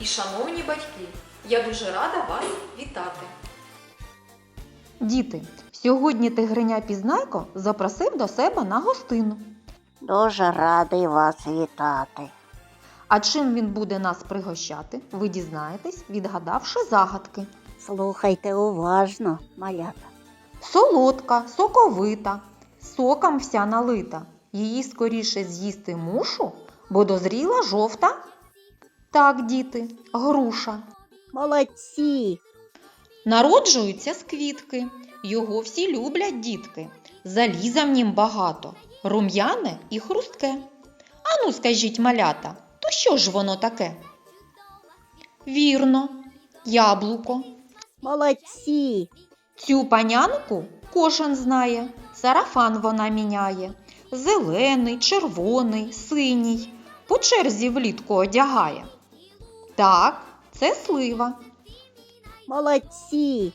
і шановні батьки, я дуже рада вас вітати. Діти, сьогодні Тигриня Пізнайко запросив до себе на гостину. Дуже радий вас вітати. А чим він буде нас пригощати, ви дізнаєтесь, відгадавши загадки. Слухайте уважно, малята. Солодка, соковита, соком вся налита. Її скоріше з'їсти мушу, бо дозріла жовта. Так, діти, груша. Молодці! Народжуються з квітки, його всі люблять дітки. Заліза в нім багато, рум'яне і хрустке. Ану, скажіть, малята, то що ж воно таке? Вірно, яблуко. Молодці! Цю панянку кожен знає, сарафан вона міняє. Зелений, червоний, синій, по черзі влітку одягає. Так, це слива. Молодці!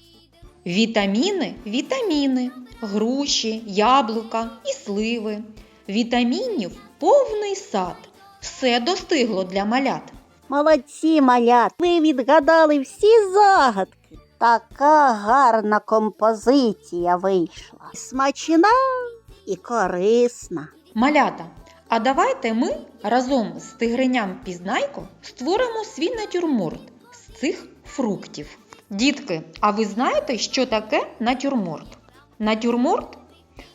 Вітаміни вітаміни, груші, яблука і сливи. Вітамінів повний сад. Все достигло для малят. Молодці, малят! Ви відгадали всі загадки. Така гарна композиція вийшла. Смачна і корисна. Малята, а давайте ми разом з тигриням Пізнайко створимо свій натюрморт з цих фруктів. Дітки, а ви знаєте, що таке натюрморт? Натюрморт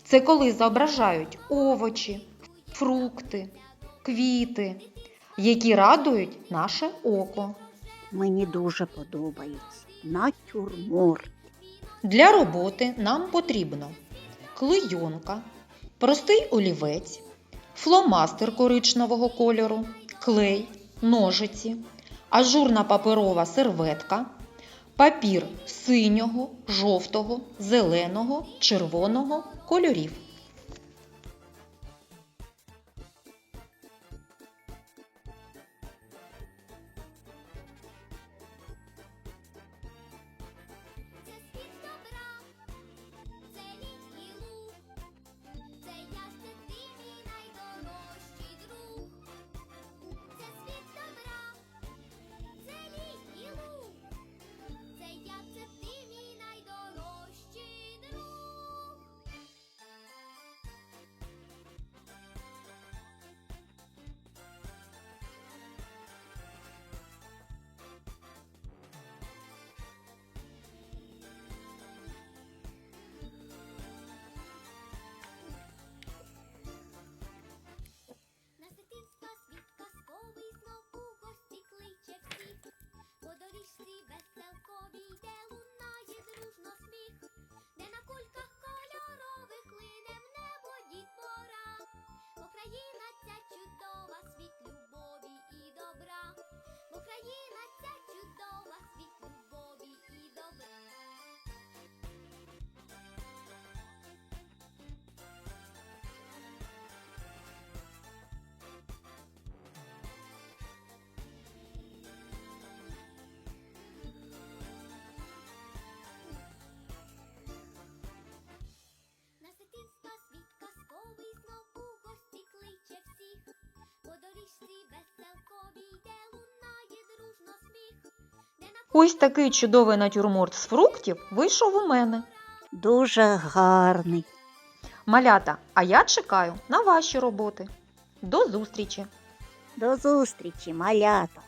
це коли зображають овочі, фрукти, квіти, які радують наше око. Мені дуже подобається. Натюрморт. Для роботи нам потрібно клейонка, простий олівець, фломастер коричневого кольору, клей, ножиці, ажурна паперова серветка, папір синього, жовтого, зеленого, червоного кольорів. Ось такий чудовий натюрморт з фруктів вийшов у мене. Дуже гарний. Малята, а я чекаю на ваші роботи. До зустрічі! До зустрічі, малята!